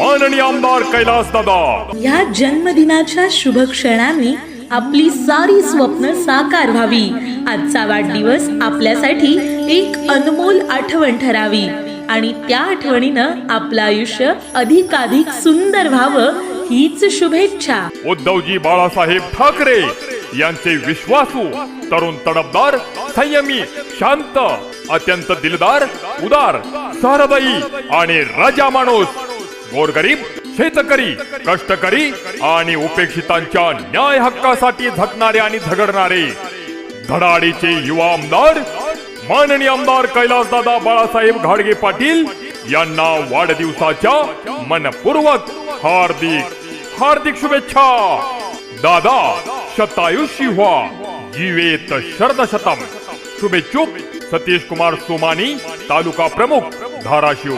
माननीय आमदार कैलास दादा. या जन्मदिनाच्या शुभ क्षणांनी आपली सारी स्वप्न साकार व्हावी. आजचा वाढदिवस आपल्यासाठी एक अनमोल आठवण ठरावी. आणि त्या आठवणीनं आपलं आयुष्य अधिकाधिक सुंदर व्हावं हीच शुभेच्छा. उद्धवजी बाळासाहेब ठाकरे यांचे विश्वासू तरुण तडफदार संयमी शांत अत्यंत दिलदार उदार सहृदयी आणि राजा माणूस गोरगरीब शेतकरी कष्टकरी आणि उपेक्षितांच्या न्याय हक्कासाठी झटणारे आणि झगडणारे धडाडीचे युवा आमदार माननीय आमदार कैलासदादा बाळासाहेब घाडगे पाटील यांना वाढदिवसाच्या मनपूर्वक हार्दिक हार्दिक शुभेच्छा. दादा शतायुषी व्हा जीवेत शरदशतम. शुभेच्छुक सतीश कुमार सोमानी तालुका प्रमुख धाराशिव.